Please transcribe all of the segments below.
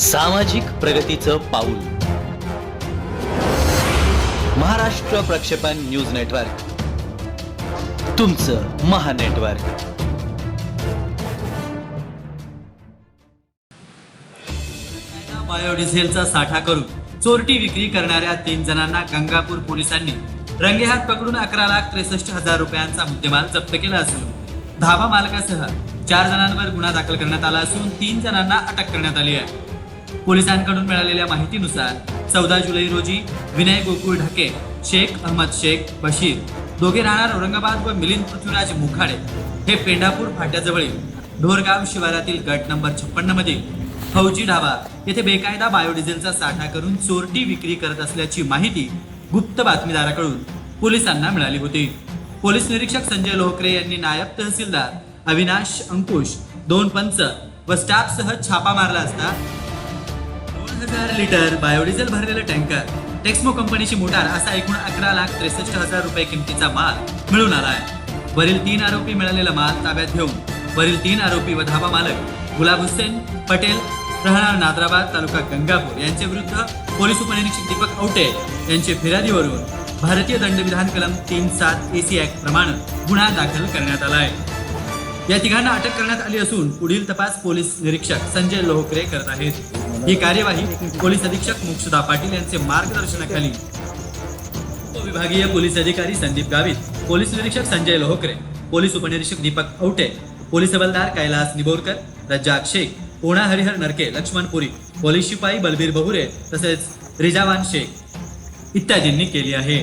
सामाजिक प्रगतीचं पाऊल. महाराष्ट्र प्रक्षेपण न्यूज नेटवर्क. तुमचं महानेटवर्क. बायोडिझेलचा साठा करून चोरटी विक्री करणाऱ्या तीन जणांना गंगापूर पोलिसांनी रंगेहात पकडून अकरा लाख त्रेसष्ट हजार रुपयांचा मुद्देमाल जप्त केला असून धाबा मालकासह चार जणांवर गुन्हा दाखल करण्यात आला असून तीन जणांना अटक करण्यात आली आहे. पोलिसांकडून मिळालेल्या माहितीनुसार चौदा जुलै रोजी विनय गोकुळ ढके शेख अहमद शेख बशीर दोघे राहणार औरंगाबाद व मिलिंद पृथ्वीराज मुखाडे हे पेंढापूर फाट्याजवळील ढोरगाव शिवारातील गट नंबर छप्पन्न मधील फौजी ढाबा येथे बेकायदा बायोडिझेलचा साठा करून चोरटी विक्री करत असल्याची माहिती गुप्त बातमीदाराकडून पोलिसांना मिळाली होती. पोलीस निरीक्षक संजय लोहकरे यांनी नायब तहसीलदार अविनाश अंकुश दोन पंच व स्टाफसह छापा मारला असता हजार लिटर बायोडिझेल भरलेलं टँकर. टेक्समो कंपनीची मोटार असा एकूण अकरा लाख त्रेसष्ट हजार रुपये किमतीचा माल मिळून आला आहे. वरील तीन आरोपी मिळालेला माल ताब्यात घेऊन वरील तीन आरोपी व धाबा मालक गुलाब हुसेन पटेल राहणार नादराबाद तालुका गंगापूर यांच्या विरुद्ध पोलीस उपनिरीक्षक दीपक औटे यांचे फिर्यादीवरून भारतीय दंडविधान कलम तीन सात ए सी ऍक्ट प्रमाणे गुन्हा दाखल करण्यात आला आहे. या तिघांना अटक करण्यात आली असून पुढील तपास पोलीस निरीक्षक संजय लोहकरे करत आहेत. ही कार्यवाही पोलीस अधीक्षक मुक्षदा पाटील यांचे मार्गदर्शनाखाली. उपविभागीय पोलीस अधिकारी संदीप गावित पोलीस निरीक्षक संजय लोहकरे पोलीस उपनिरीक्षक दीपक औटे पोलीस हवालदार कैलास निबोरकर रज्जाक शेख पोणा हरिहर नरके लक्ष्मण पुरी पोलीस शिपाई बलबीर बहुरे तसेच रिजावान शेख इत्यादींनी केली आहे.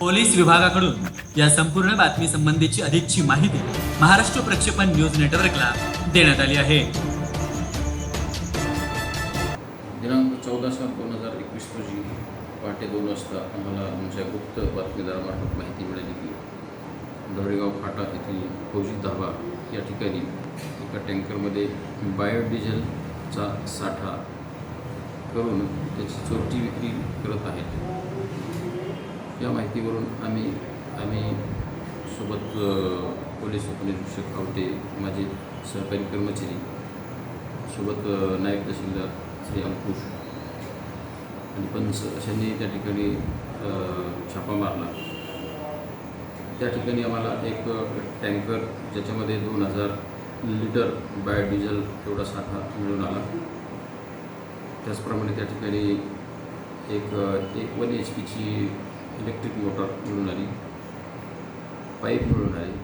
पोलीस विभागाकडून या संपूर्ण बातमी संबंधीची अधिकची माहिती महाराष्ट्र प्रक्षेपण न्यूज नेटवर्कला देण्यात आली आहे. दिनांक चौदा सात दोन हजार एकवीस रोजी पहाटे दोन वाजता आम्हाला आमच्या गुप्त बातमीदारामार्फत माहिती मिळाली की डोळेगाव फाटा येथील फौजी धाबा या ठिकाणी एका टँकरमध्ये बायोडिझेलचा साठा करून त्याची चोरटी विक्री करत आहेत. या माहितीवरून आम्ही आम्ही सोबत पोलीस उपनिरीक्षक आवटे माझे सहकारी कर्मचारी सोबत नायक नायब तहसीलदार श्री अंकुश आणि पंच अशांनी त्या ठिकाणी छापा मारला. त्या ठिकाणी आम्हाला एक टँकर ज्याच्यामध्ये दोन हजार लिटर बायोडिझेल एवढा साठा मिळून आला. त्याचप्रमाणे त्या ठिकाणी एक एक वन एच पीची इलेक्ट्रिक मोटर मिळून आली. पाईप मिळून आली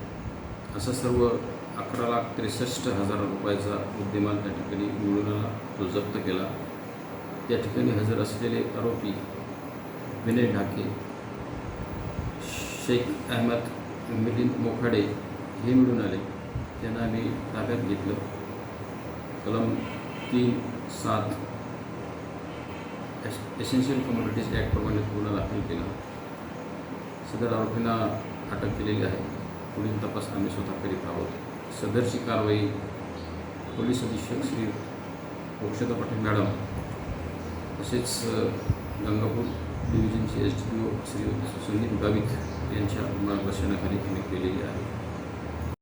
असं सर्व अकरा लाख त्रेसष्ट हजार रुपयाचा मुद्देमाल त्या ठिकाणी मिळून आला तो जप्त केला. त्या ठिकाणी हजर असलेले आरोपी विनय ढाके शेख अहमद मिलिंद मोखाडे हे मिळून आले. त्यांना आम्ही ताब्यात घेतलं. कलम तीन सात एस एसेन्शियल कम्युनिटीज ॲक्टप्रमाणे गुन्हा दाखल केला. सदर आरोपींना अटक केलेली आहे. पुढील तपास आम्ही स्वतः करीत आहोत. सदरची कारवाई पोलीस अधीक्षक श्री मोक्षता पाटील मॅडम तसेच Gangapur डिव्हिजनचे S T O Shri Sandeep Gavit यांच्या मार्गदर्शनाखाली आम्ही केलेली आहे.